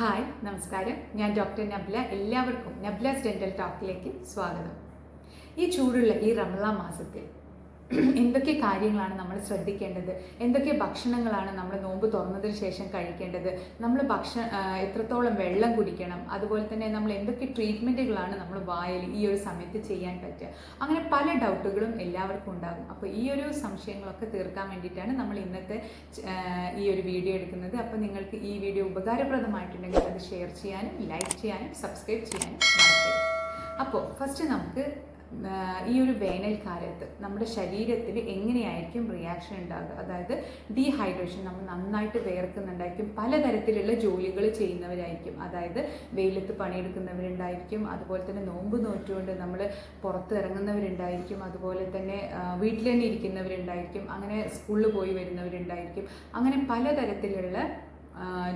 Hi നമസ്കാരം. ഞാൻ doctor നബ്ല. എല്ലാവർക്കും നബ്ലാസ് ഡെന്റൽ ടോക്കിലേക്ക് സ്വാഗതം. ഈ ചൂടുള്ള ഈ റമള മാസത്തിൽ എന്തൊക്കെ കാര്യങ്ങളാണ് നമ്മൾ ശ്രദ്ധിക്കേണ്ടത്? എന്തൊക്കെ ഭക്ഷണങ്ങളാണ് നമ്മൾ നോമ്പ് തുറന്നതിന് ശേഷം കഴിക്കേണ്ടത്? നമ്മൾ ഭക്ഷണ എത്രത്തോളം വെള്ളം കുടിക്കണം? അതുപോലെ തന്നെ നമ്മൾ എന്തൊക്കെ ട്രീറ്റ്മെന്റുകളാണ് നമ്മൾ വായിൽ ഈ ഒരു സമയത്ത് ചെയ്യാൻ പറ്റുക? അങ്ങനെ പല ഡൗട്ടുകളും എല്ലാവർക്കും ഉണ്ടാകും. അപ്പോൾ ഈ ഒരു സംശയങ്ങളൊക്കെ തീർക്കാൻ വേണ്ടിയിട്ടാണ് നമ്മൾ ഇന്നത്തെ ഈ ഒരു വീഡിയോ എടുക്കുന്നത്. അപ്പോൾ നിങ്ങൾക്ക് ഈ വീഡിയോ ഉപകാരപ്രദമായിട്ടുണ്ടെങ്കിൽ അത് ഷെയർ ചെയ്യാനും ലൈക്ക് ചെയ്യാനും സബ്സ്ക്രൈബ് ചെയ്യാനും മറക്കരുത്. അപ്പോൾ ഫസ്റ്റ് നമുക്ക് ഈ ഒരു വേനൽക്കാലത്ത് നമ്മുടെ ശരീരത്തിൽ എങ്ങനെയായിരിക്കും റിയാക്ഷൻ ഉണ്ടാകുക അതായത് ഡീഹൈഡ്രേഷൻ നമ്മൾ നന്നായിട്ട് വേർക്കുന്നുണ്ടായിരിക്കും. പലതരത്തിലുള്ള ജോലികൾ ചെയ്യുന്നവരായിരിക്കും. അതായത് വെയിലത്ത് പണിയെടുക്കുന്നവരുണ്ടായിരിക്കും. അതുപോലെ തന്നെ നോമ്പ് നോറ്റുകൊണ്ട് നമ്മൾ പുറത്ത് ഇറങ്ങുന്നവരുണ്ടായിരിക്കും. അതുപോലെ തന്നെ വീട്ടിൽ തന്നെ ഇരിക്കുന്നവരുണ്ടായിരിക്കും. അങ്ങനെ സ്കൂളിൽ പോയി വരുന്നവരുണ്ടായിരിക്കും. അങ്ങനെ പലതരത്തിലുള്ള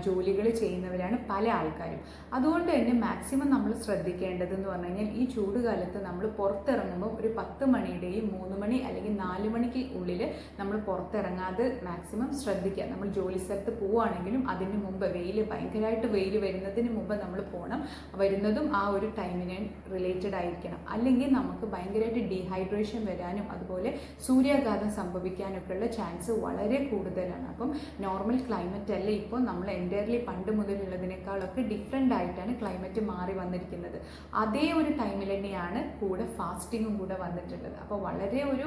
ജോലികൾ ചെയ്യുന്നവരാണ് പല ആൾക്കാരും. അതുകൊണ്ട് തന്നെ മാക്സിമം നമ്മൾ ശ്രദ്ധിക്കേണ്ടതെന്ന് പറഞ്ഞു കഴിഞ്ഞാൽ ഈ ചൂട് കാലത്ത് നമ്മൾ പുറത്തിറങ്ങുമ്പോൾ ഒരു പത്ത് മണിയുടെയും മൂന്ന് മണി അല്ലെങ്കിൽ നാല് മണിക്ക് ഉള്ളിൽ നമ്മൾ പുറത്തിറങ്ങാതെ മാക്സിമം ശ്രദ്ധിക്കുക. നമ്മൾ ജോലി സ്ഥലത്ത് പോവുകയാണെങ്കിലും അതിന് മുമ്പ് വെയിൽ ഭയങ്കരമായിട്ട് വെയിൽ വരുന്നതിന് മുമ്പ് നമ്മൾ പോകണം വരുന്നതും ആ ഒരു ടൈമിന് റിലേറ്റഡ് ആയിരിക്കണം. അല്ലെങ്കിൽ നമുക്ക് ഭയങ്കരമായിട്ട് ഡീഹൈഡ്രേഷൻ വരാനും അതുപോലെ സൂര്യാഘാതം സംഭവിക്കാനൊക്കെയുള്ള ചാൻസ് വളരെ കൂടുതലാണ്. അപ്പം നോർമൽ ക്ലൈമറ്റ് അല്ല ഇപ്പോൾ നമ്മൾ എന്റയർലി പണ്ട് മുതലുള്ളതിനേക്കാളൊക്കെ ഡിഫറെന്റ് ആയിട്ടാണ് ക്ലൈമറ്റ് മാറി വന്നിരിക്കുന്നത്. അതേ ഒരു ടൈമിൽ തന്നെയാണ് കൂടെ ഫാസ്റ്റിങ്ങും കൂടെ വന്നിട്ടുള്ളത്. അപ്പോൾ വളരെ ഒരു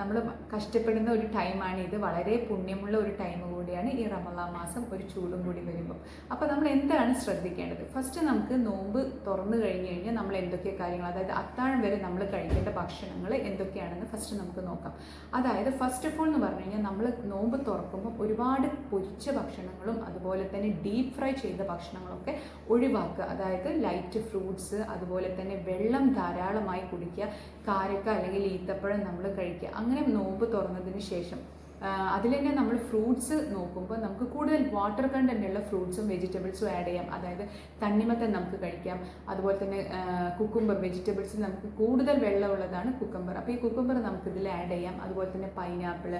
നമ്മൾ കഷ്ടപ്പെടുന്ന ഒരു ടൈമാണ് ഇത്. വളരെ പുണ്യമുള്ള ഒരു ടൈം കൂടിയാണ് ഈ റമലാ മാസം ഒരു ചൂടും കൂടി വരുമ്പോൾ. അപ്പോൾ നമ്മൾ എന്താണ് ശ്രദ്ധിക്കേണ്ടത്? ഫസ്റ്റ് നമുക്ക് നോമ്പ് തുറന്നു കഴിഞ്ഞ് കഴിഞ്ഞാൽ നമ്മൾ എന്തൊക്കെ കാര്യങ്ങൾ അതായത് അത്താഴം വരെ നമ്മൾ കഴിക്കേണ്ട ഭക്ഷണങ്ങൾ എന്തൊക്കെയാണെന്ന് ഫസ്റ്റ് നമുക്ക് നോക്കാം. അതായത് ഫസ്റ്റ് ഓഫ് ഓൾ എന്ന് പറഞ്ഞു കഴിഞ്ഞാൽ നമ്മൾ നോമ്പ് തുറക്കുമ്പോൾ ഒരുപാട് പൊരിച്ച ഭക്ഷണങ്ങളും അതുപോലെ തന്നെ ഡീപ്പ് ഫ്രൈ ചെയ്ത ഭക്ഷണങ്ങളൊക്കെ ഒഴിവാക്കുക. അതായത് ലൈറ്റ് ഫ്രൂട്ട്സ് അതുപോലെ തന്നെ വെള്ളം ധാരാളമായി കുടിക്കുക. കാരക്ക അല്ലെങ്കിൽ ഈത്തപ്പഴം നമ്മൾ കഴിക്കുക. അങ്ങനെ നോമ്പ് തുറന്നതിന് ശേഷം അതിൽ തന്നെ നമ്മൾ ഫ്രൂട്ട്സ് നോക്കുമ്പോൾ നമുക്ക് കൂടുതൽ വാട്ടർ കണ്ടന്റ് ഉള്ള ഫ്രൂട്ട്സും വെജിറ്റബിൾസും ആഡ് ചെയ്യാം. അതായത് തണ്ണിമത്തൻ നമുക്ക് കഴിക്കാം. അതുപോലെ തന്നെ കുക്കുംബർ വെജിറ്റബിൾസ് നമുക്ക് കൂടുതൽ വെള്ളമുള്ളതാണ് കുക്കുംബർ. അപ്പോൾ ഈ കുക്കുംബർ നമുക്ക് ഇതിൽ ആഡ് ചെയ്യാം. അതുപോലെ തന്നെ പൈനാപ്പിൾ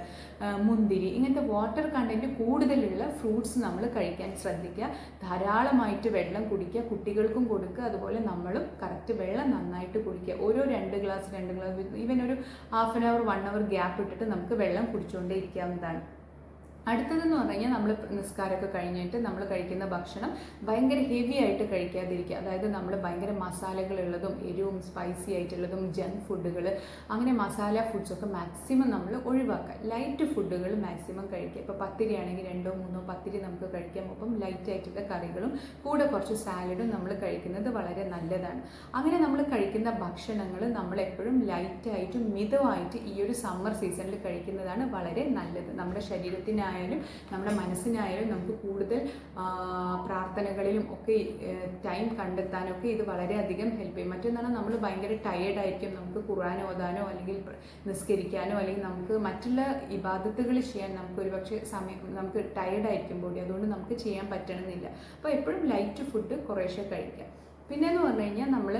മുന്തിരി ഇങ്ങനത്തെ വാട്ടർ കണ്ടന്റ് കൂടുതലുള്ള ഫ്രൂട്ട്സ് നമ്മൾ കഴിക്കാൻ ശ്രദ്ധിക്കുക. ധാരാളമായിട്ട് വെള്ളം കുടിക്കുക കുട്ടികൾക്കും കൊടുക്കുക. അതുപോലെ നമ്മളും കറക്റ്റ് വെള്ളം നന്നായിട്ട് കുടിക്കുക. ഓരോ രണ്ട് ഗ്ലാസ് രണ്ട് ഗ്ലാസ് ഈവൻ ഒരു half an hour one hour gap ഇട്ടിട്ട് നമുക്ക് വെള്ളം കുടിച്ചുകൊണ്ടേ ഇരിക്കാവുന്നതാണ് അടുത്തതെന്ന് പറഞ്ഞു കഴിഞ്ഞാൽ നമ്മൾ നിസ്കാരമൊക്കെ കഴിഞ്ഞിട്ട് നമ്മൾ കഴിക്കുന്ന ഭക്ഷണം ഭയങ്കര ഹെവി ആയിട്ട് കഴിക്കാതിരിക്കുക. അതായത് നമ്മൾ ഭയങ്കര മസാലകളുള്ളതും എരിവും സ്പൈസി ആയിട്ടുള്ളതും ജങ്ക് ഫുഡുകൾ അങ്ങനെ മസാല ഫുഡ്സൊക്കെ മാക്സിമം നമ്മൾ ഒഴിവാക്കുക. ലൈറ്റ് ഫുഡുകൾ മാക്സിമം കഴിക്കുക. ഇപ്പോൾ പത്തിരി ആണെങ്കിൽ രണ്ടോ മൂന്നോ പത്തിരി നമുക്ക് കഴിക്കാം. ഒപ്പം ലൈറ്റ് ആയിട്ടുള്ള കറികളും കൂടെ കുറച്ച് സാലഡും നമ്മൾ കഴിക്കുന്നത് വളരെ നല്ലതാണ്. അങ്ങനെ നമ്മൾ കഴിക്കുന്ന ഭക്ഷണങ്ങൾ നമ്മൾ എപ്പോഴും ലൈറ്റായിട്ടും മിതമായിട്ട് ഈ ഒരു സമ്മർ സീസണിൽ കഴിക്കുന്നതാണ് വളരെ നല്ലത്. നമ്മുടെ ശരീരത്തിനായാലും നമ്മുടെ മനസ്സിനായാലും നമുക്ക് കൂടുതൽ പ്രാർത്ഥനകളിലും ഒക്കെ ടൈം കണ്ടെത്താനൊക്കെ ഇത് വളരെയധികം ഹെൽപ്പ് ചെയ്യും. മറ്റൊന്നാണ് നമ്മൾ ഭയങ്കര ടയേർഡ് ആയിരിക്കും. നമുക്ക് ഖുർആൻ ഓതാനോ അല്ലെങ്കിൽ നിസ്കരിക്കാനോ അല്ലെങ്കിൽ നമുക്ക് മറ്റുള്ള ഇബാദത്തുകൾ ചെയ്യാൻ നമുക്ക് ഒരുപക്ഷെ സമയം നമുക്ക് ടയേർഡ് ആയിരിക്കും ബോഡി അതുകൊണ്ട് നമുക്ക് ചെയ്യാൻ പറ്റണമെന്നില്ല. അപ്പോൾ എപ്പോഴും ലൈറ്റ് ഫുഡ് കുറേശ്ശെ കഴിക്കാം. പിന്നെന്ന് പറഞ്ഞു കഴിഞ്ഞാൽ നമ്മൾ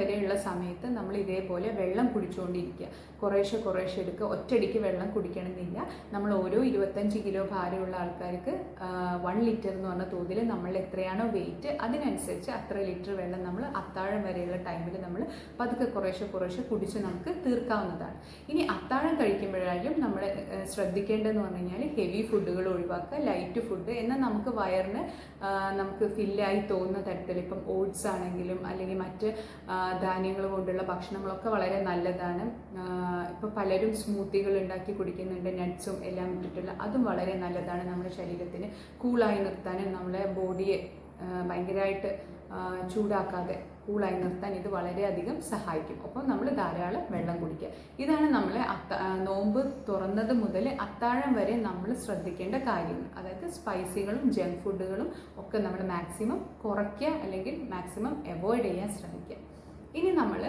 വരെയുള്ള സമയത്ത് നമ്മൾ ഇതേപോലെ വെള്ളം കുടിച്ചുകൊണ്ടിരിക്കുക കുറേശ്ശെ കുറേശ്ശെ എടുക്കുക. ഒറ്റയടിക്ക് വെള്ളം കുടിക്കണമെന്നില്ല. നമ്മൾ ഓരോ ഇരുപത്തഞ്ച് കിലോ ഭാരമുള്ള ആൾക്കാർക്ക് വൺ ലിറ്റർ എന്ന് പറഞ്ഞ തോതിൽ നമ്മൾ എത്രയാണോ വെയിറ്റ് അതിനനുസരിച്ച് അത്ര ലിറ്റർ വെള്ളം നമ്മൾ അത്താഴം വരെയുള്ള ടൈമിൽ നമ്മൾ പതുക്കെ കുറേശ്ശെ കുറേശ്ശെ കുടിച്ച് നമുക്ക് തീർക്കാവുന്നതാണ്. ഇനി അത്താഴം കഴിക്കുമ്പോഴായാലും നമ്മൾ ശ്രദ്ധിക്കേണ്ടതെന്ന് പറഞ്ഞു കഴിഞ്ഞാൽ ഹെവി ഫുഡുകൾ ഒഴിവാക്കുക ലൈറ്റ് ഫുഡ് എന്നാൽ നമുക്ക് വയറിന് നമുക്ക് ഫില്ലായി തോന്നുന്ന തരത്തിൽ ഇപ്പം ഓട്സ് ആണെങ്കിലും അല്ലെങ്കിൽ മറ്റ് ധാന്യങ്ങൾ കൊണ്ടുള്ള ഭക്ഷണങ്ങളൊക്കെ വളരെ നല്ലതാണ്. ഇപ്പോൾ പലരും സ്മൂത്തികൾ ഉണ്ടാക്കി കുടിക്കുന്നുണ്ട് നട്ട്സും എല്ലാം ഇട്ടിട്ടുള്ള അതും വളരെ നല്ലതാണ് നമ്മുടെ ശരീരത്തിന്. കൂളായി നിർത്താനും നമ്മളെ ബോഡിയെ ഭയങ്കരമായിട്ട് ചൂടാക്കാതെ കൂളായി നിർത്താൻ ഇത് വളരെയധികം സഹായിക്കും. അപ്പോൾ നമ്മൾ ധാരാളം വെള്ളം കുടിക്കുക. ഇതാണ് നമ്മൾ അത്ത നോമ്പ് തുറന്നത് മുതൽ അത്താഴം വരെ നമ്മൾ ശ്രദ്ധിക്കേണ്ട കാര്യങ്ങൾ. അതായത് സ്പൈസികളും ജങ്ക് ഫുഡുകളും ഒക്കെ നമ്മൾ മാക്സിമം കുറയ്ക്കുക അല്ലെങ്കിൽ മാക്സിമം അവോയ്ഡ് ചെയ്യാൻ ശ്രമിക്കുക. ഇനി നമ്മൾ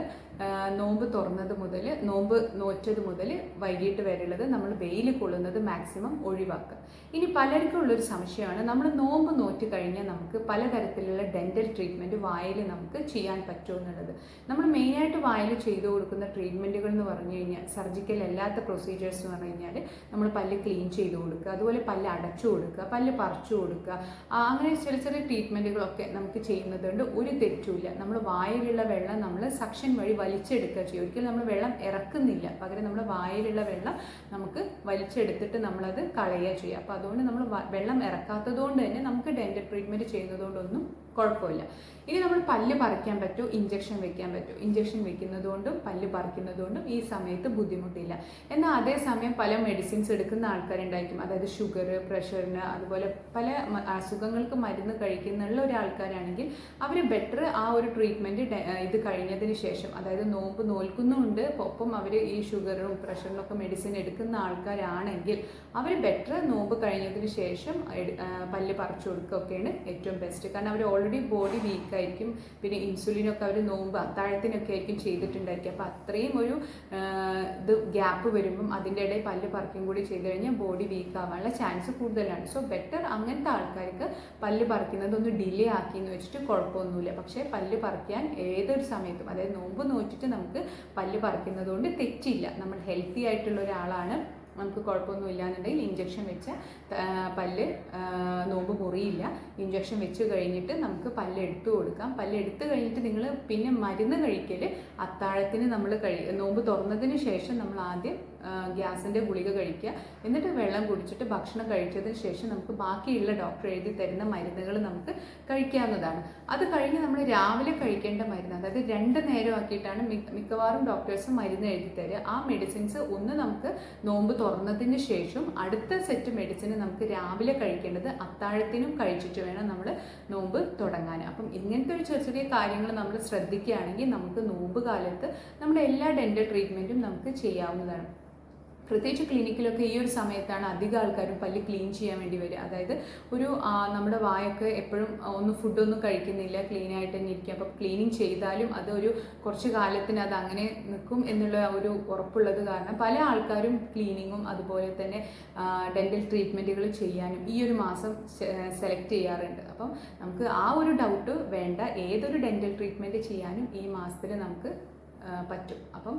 നോമ്പ് തുറന്നത് മുതൽ നോമ്പ് നോറ്റത് മുതൽ വൈകിട്ട് വരെയുള്ളത് നമ്മൾ വെയിൽ കൊള്ളുന്നത് മാക്സിമം ഒഴിവാക്കുക. ഇനി പലർക്കും ഉള്ളൊരു സംശയമാണ് നമ്മൾ നോമ്പ് നോറ്റ് കഴിഞ്ഞാൽ നമുക്ക് പലതരത്തിലുള്ള ഡെന്റൽ ട്രീറ്റ്മെന്റ് വായിൽ നമുക്ക് ചെയ്യാൻ പറ്റുമോ എന്നുള്ളത്. നമ്മൾ മെയിനായിട്ട് വായിൽ ചെയ്തു കൊടുക്കുന്ന ട്രീറ്റ്മെന്റുകൾ എന്ന് പറഞ്ഞു കഴിഞ്ഞാൽ സർജിക്കൽ അല്ലാത്ത പ്രൊസീജിയേഴ്സ് എന്ന് പറഞ്ഞു കഴിഞ്ഞാൽ നമ്മൾ പല്ല് ക്ലീൻ ചെയ്ത് കൊടുക്കുക അതുപോലെ പല്ല് അടച്ചു കൊടുക്കുക പല്ല് പറിച്ചു കൊടുക്കുക അങ്ങനെ ചെറിയ ചെറിയ ട്രീറ്റ്മെന്റുകളൊക്കെ നമുക്ക് ചെയ്യുന്നതുകൊണ്ട് ഒരു തെറ്റുമില്ല നമ്മൾ വായിലുള്ള വെള്ളം നമ്മൾ സക്ഷൻ വഴി വലിച്ചെടുക്കുക ചെയ്യും. ഒരിക്കലും നമ്മൾ വെള്ളം ഇറക്കുന്നില്ല. പകരം നമ്മൾ വായിലുള്ള വെള്ളം നമുക്ക് വലിച്ചെടുത്തിട്ട് നമ്മളത് കളയുക ചെയ്യുക അപ്പോൾ അതുകൊണ്ട് നമ്മൾ വെള്ളം ഇറക്കാത്തത് കൊണ്ട് തന്നെ നമുക്ക് ഡെന്റൽ ട്രീറ്റ്മെന്റ് ചെയ്യുന്നതുകൊണ്ടൊന്നും കുഴപ്പമില്ല. ഇനി നമ്മൾ പല്ല് പറിക്കാൻ പറ്റൂ ഇഞ്ചക്ഷൻ വെക്കാൻ പറ്റൂ. ഇഞ്ചക്ഷൻ വെക്കുന്നതുകൊണ്ടും പല്ല് പറിക്കുന്നതുകൊണ്ടും ഈ സമയത്ത് ബുദ്ധിമുട്ടില്ല. എന്നാൽ അതേസമയം പല മെഡിസിൻസ് എടുക്കുന്ന ആൾക്കാരുണ്ടായിരിക്കും. അതായത് ഷുഗർ പ്രഷറിന് അതുപോലെ പല അസുഖങ്ങൾക്ക് മരുന്ന് കഴിക്കുന്നുള്ള ഒരാൾക്കാരാണെങ്കിൽ അവർ ബെറ്റർ ആ ഒരു ട്രീറ്റ്മെന്റ് ഇത് കഴിഞ്ഞതിന് ശേഷം അതായത് നോമ്പ് നോൽക്കുന്നുണ്ട് ഒപ്പം അവർ ഈ ഷുഗറും പ്രഷറിനൊക്കെ മെഡിസിൻ എടുക്കുന്ന ആൾക്കാരാണെങ്കിൽ അവർ ബെറ്റർ നോമ്പ് കഴിഞ്ഞതിന് ശേഷം പല്ല് പറിച്ചു കൊടുക്കുകയൊക്കെയാണ് ഏറ്റവും ബെസ്റ്റ് കാരണം അവർ ഓൾറെഡി ബോഡി വീക്കായിരിക്കും പിന്നെ ഇൻസുലിനൊക്കെ അവർ നോമ്പ് അത്താഴത്തിനൊക്കെ ആയിരിക്കും ചെയ്തിട്ടുണ്ടായിരിക്കും. അപ്പോൾ അത്രയും ഒരു ഇത് ഗ്യാപ്പ് വരുമ്പം അതിന്റെ ഇടയിൽ പല്ല് പറിക്കും കൂടി ചെയ്ത് കഴിഞ്ഞാൽ ബോഡി വീക്ക് ആവാനുള്ള ചാൻസ് കൂടുതലാണ്. സോ ബെറ്റർ അങ്ങനത്തെ ആൾക്കാർക്ക് പല്ല് പറിക്കുന്നത് ഒന്ന് ഡിലേ ആക്കി എന്ന് വെച്ചിട്ട് കുഴപ്പമൊന്നുമില്ല. പക്ഷേ പല്ല് പറിക്കാൻ ഏതൊരു സമയത്തും അതായത് നോമ്പ് നോറ്റിട്ട് നമുക്ക് പല്ല് പറിക്കുന്നത് കൊണ്ട് തെറ്റില്ല. നമ്മൾ ഹെൽത്തി ആയിട്ടുള്ള ഒരാളാണ്. നമുക്ക് കുഴപ്പമൊന്നും ഇല്ലാന്നുണ്ടെങ്കിൽ ഇഞ്ചക്ഷൻ വെച്ച പല്ല് നോമ്പ് മുറിയില്ല. ഇഞ്ചക്ഷൻ വെച്ച് കഴിഞ്ഞിട്ട് നമുക്ക് പല്ല് എടുത്തു കൊടുക്കാം. പല്ല് എടുത്തു കഴിഞ്ഞിട്ട് നിങ്ങൾ പിന്നെ മരുന്ന് കഴിക്കൽ അത്താഴത്തിന് നമ്മൾ കഴി നോമ്പ് തുറന്നതിന് ശേഷം നമ്മൾ ആദ്യം ഗ്യാസിന്റെ ഗുളിക കഴിക്കുക. എന്നിട്ട് വെള്ളം കുടിച്ചിട്ട് ഭക്ഷണം കഴിച്ചതിന് ശേഷം നമുക്ക് ബാക്കിയുള്ള ഡോക്ടർ എഴുതി തരുന്ന മരുന്നുകൾ നമുക്ക് കഴിക്കാവുന്നതാണ്. അത് കഴിഞ്ഞ് നമ്മൾ രാവിലെ കഴിക്കേണ്ട മരുന്ന് അതായത് രണ്ട് നേരം ആക്കിയിട്ടാണ് മിക്കവാറും ഡോക്ടേഴ്സ് മരുന്ന് എഴുതി തരിക. ആ മെഡിസിൻസ് ഒന്ന് നമുക്ക് നോമ്പ് തുറന്നതിന് ശേഷം അടുത്ത സെറ്റ് മെഡിസിൻ നമുക്ക് രാവിലെ കഴിക്കേണ്ടത് അത്താഴത്തിനും കഴിച്ചിട്ട് വേണം നമ്മൾ നോമ്പ് തുടങ്ങാൻ. അപ്പം ഇങ്ങനത്തെ ഒരു ചെറിയ ചെറിയ കാര്യങ്ങൾ നമ്മൾ ശ്രദ്ധിക്കുകയാണെങ്കിൽ നമുക്ക് നോമ്പ് കാലത്ത് നമ്മുടെ എല്ലാ ഡെന്റൽ ട്രീറ്റ്മെന്റും നമുക്ക് ചെയ്യാവുന്നതാണ്. പ്രത്യേകിച്ച് ക്ലിനിക്കിലൊക്കെ ഈ ഒരു സമയത്താണ് അധികം ആൾക്കാരും പല്ല് ക്ലീൻ ചെയ്യാൻ വേണ്ടി വരിക. അതായത് ഒരു നമ്മുടെ വായൊക്കെ എപ്പോഴും ഒന്നും ഫുഡൊന്നും കഴിക്കുന്നില്ല ക്ലീൻ ആയിട്ട് തന്നെ ഇരിക്കുക. അപ്പോൾ ക്ലീനിങ് ചെയ്താലും അത് ഒരു കുറച്ച് കാലത്തിന് അത് അങ്ങനെ നിൽക്കും എന്നുള്ള ഒരു ഉറപ്പുള്ളത് കാരണം പല ആൾക്കാരും ക്ലീനിങ്ങും അതുപോലെ തന്നെ ഡെന്റൽ ട്രീറ്റ്മെന്റുകൾ ചെയ്യാനും ഈ ഒരു മാസം സെലക്ട് ചെയ്യാറുണ്ട്. അപ്പം നമുക്ക് ആ ഒരു ഡൗട്ട് വേണ്ട. ഏതൊരു ഡെന്റൽ ട്രീറ്റ്മെന്റ് ചെയ്യാനും ഈ മാസത്തിൽ നമുക്ക് പറ്റും. അപ്പം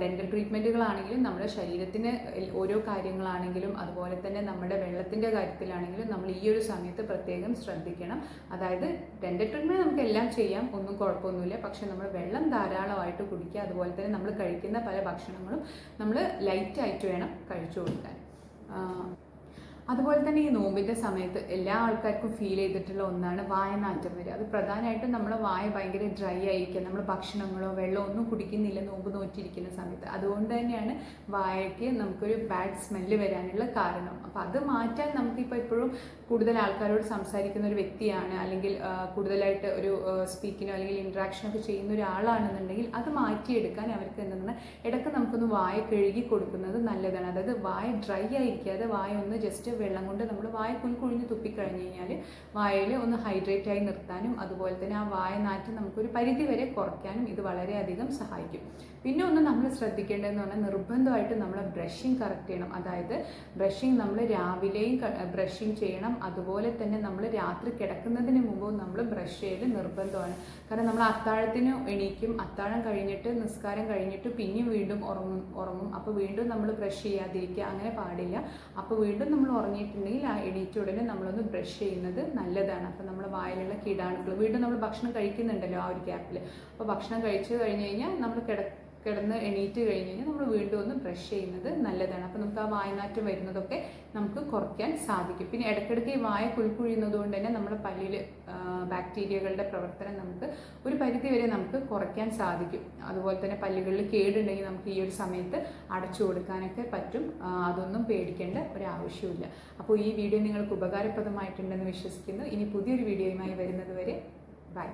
ഡെന്റൽ ട്രീറ്റ്മെന്റുകളാണെങ്കിലും നമ്മുടെ ശരീരത്തിന് ഓരോ കാര്യങ്ങളാണെങ്കിലും അതുപോലെ തന്നെ നമ്മുടെ വെള്ളത്തിന്റെ കാര്യത്തിലാണെങ്കിലും നമ്മൾ ഈ ഒരു സമയത്ത് പ്രത്യേകം ശ്രദ്ധിക്കണം. അതായത് ഡെന്റൽ ട്രീറ്റ്മെന്റ് നമുക്ക് എല്ലാം ചെയ്യാം ഒന്നും കുഴപ്പമൊന്നുമില്ല. പക്ഷെ നമ്മൾ വെള്ളം ധാരാളമായിട്ട് കുടിക്കുക അതുപോലെ തന്നെ നമ്മൾ കഴിക്കുന്ന പല ഭക്ഷണങ്ങളും നമ്മൾ ലൈറ്റായിട്ട് വേണം കഴിച്ചു കൊടുക്കാൻ. അതുപോലെ തന്നെ ഈ നോമ്പിന്റെ സമയത്ത് എല്ലാ ആൾക്കാർക്കും ഫീൽ ചെയ്തിട്ടുള്ള ഒന്നാണ് വായനാറ്റം വരിക. അത് പ്രധാനമായിട്ടും നമ്മളെ വായ ഭയങ്കര ഡ്രൈ ആയിരിക്കുക നമ്മൾ ഭക്ഷണങ്ങളോ വെള്ളമോ ഒന്നും കുടിക്കുന്നില്ല നോമ്പ് നോറ്റിരിക്കുന്ന സമയത്ത്. അതുകൊണ്ട് തന്നെയാണ് വായയ്ക്ക് നമുക്കൊരു ബാഡ് സ്മെല്ല് വരാനുള്ള കാരണം. അപ്പോൾ അത് മാറ്റാൻ നമുക്കിപ്പോൾ എപ്പോഴും കൂടുതൽ ആൾക്കാരോട് സംസാരിക്കുന്ന ഒരു വ്യക്തിയാണ് അല്ലെങ്കിൽ കൂടുതലായിട്ട് ഒരു സ്പീക്കിനോ അല്ലെങ്കിൽ ഇൻട്രാക്ഷനൊക്കെ ചെയ്യുന്ന ഒരാളാണെന്നുണ്ടെങ്കിൽ അത് മാറ്റിയെടുക്കാൻ അവർക്ക് എന്താണ് ഇടയ്ക്ക് നമുക്കൊന്ന് വായ കഴുകി കൊടുക്കുന്നത് നല്ലതാണ്. അതായത് വായ ഡ്രൈ ആയിരിക്കാതെ വായ ഒന്ന് ജസ്റ്റ് വെള്ളം കൊണ്ട് നമ്മൾ വായ കുൽക്കുഴിഞ്ഞ് തുപ്പിക്കഴിഞ്ഞ് കഴിഞ്ഞാൽ വായയിൽ ഒന്ന് ഹൈഡ്രേറ്റ് ആയി നിർത്താനും അതുപോലെ തന്നെ ആ വായ നാറ്റം നമുക്കൊരു പരിധി വരെ കുറയ്ക്കാനും ഇത് വളരെയധികം സഹായിക്കും. പിന്നെ ഒന്ന് നമ്മൾ ശ്രദ്ധിക്കേണ്ടതെന്ന് പറഞ്ഞാൽ നിർബന്ധമായിട്ട് നമ്മൾ ബ്രഷിങ് കറക്റ്റ് ചെയ്യണം. അതായത് ബ്രഷിങ് നമ്മൾ രാവിലെയും ബ്രഷിങ് ചെയ്യണം. അതുപോലെ തന്നെ നമ്മൾ രാത്രി കിടക്കുന്നതിന് മുമ്പും നമ്മൾ ബ്രഷ് ചെയ്യൽ നിർബന്ധമാണ്. കാരണം നമ്മൾ അത്താഴത്തിന് എണീക്കും. അത്താഴം കഴിഞ്ഞിട്ട് നിസ്കാരം കഴിഞ്ഞിട്ട് പിന്നെയും വീണ്ടും ഉറങ്ങും ഉറങ്ങും. അപ്പോൾ വീണ്ടും നമ്മൾ ബ്രഷ് ചെയ്യാതിരിക്കുക. അങ്ങനെ പാടില്ല. അപ്പോൾ വീണ്ടും നമ്മൾ ഉറങ്ങിയിട്ടുണ്ടെങ്കിൽ ആ എണീറ്റ ഉടനെ നമ്മളൊന്ന് ബ്രഷ് ചെയ്യുന്നത് നല്ലതാണ്. അപ്പോൾ നമ്മൾ വായിലുള്ള കീടാണുക്കൾ വീണ്ടും നമ്മൾ ഭക്ഷണം കഴിക്കുന്നുണ്ടല്ലോ ആ ഒരു ഗ്യാപ്പിൽ അപ്പോൾ ഭക്ഷണം കഴിച്ചു കഴിഞ്ഞ് കഴിഞ്ഞാൽ നമ്മൾ കിട കിടന്ന് എണീറ്റ് കഴിഞ്ഞ് കഴിഞ്ഞാൽ നമ്മൾ വീണ്ടും ഒന്ന് ബ്രഷ് ചെയ്യുന്നത് നല്ലതാണ്. അപ്പോൾ നമുക്ക് ആ വായനാറ്റം വരുന്നതൊക്കെ നമുക്ക് കുറയ്ക്കാൻ സാധിക്കും. പിന്നെ ഇടയ്ക്കിടയ്ക്ക് ഈ വായ കുൽക്കുഴിയുന്നത് കൊണ്ട് തന്നെ നമ്മുടെ പല്ലിൽ ബാക്ടീരിയകളുടെ പ്രവർത്തനം നമുക്ക് ഒരു പരിധി വരെ നമുക്ക് കുറയ്ക്കാൻ സാധിക്കും. അതുപോലെ തന്നെ പല്ലുകളിൽ കേടുണ്ടെങ്കിൽ നമുക്ക് ഈ ഒരു സമയത്ത് അടച്ചു കൊടുക്കാനൊക്കെ പറ്റും. അതൊന്നും പേടിക്കേണ്ട ഒരാവശ്യമില്ല അപ്പോൾ ഈ വീഡിയോ നിങ്ങൾക്ക് ഉപകാരപ്രദമായിട്ടുണ്ടെന്ന് വിശ്വസിക്കുന്നു. ഇനി പുതിയൊരു വീഡിയോയുമായി വരുന്നത് വരെ ബൈ.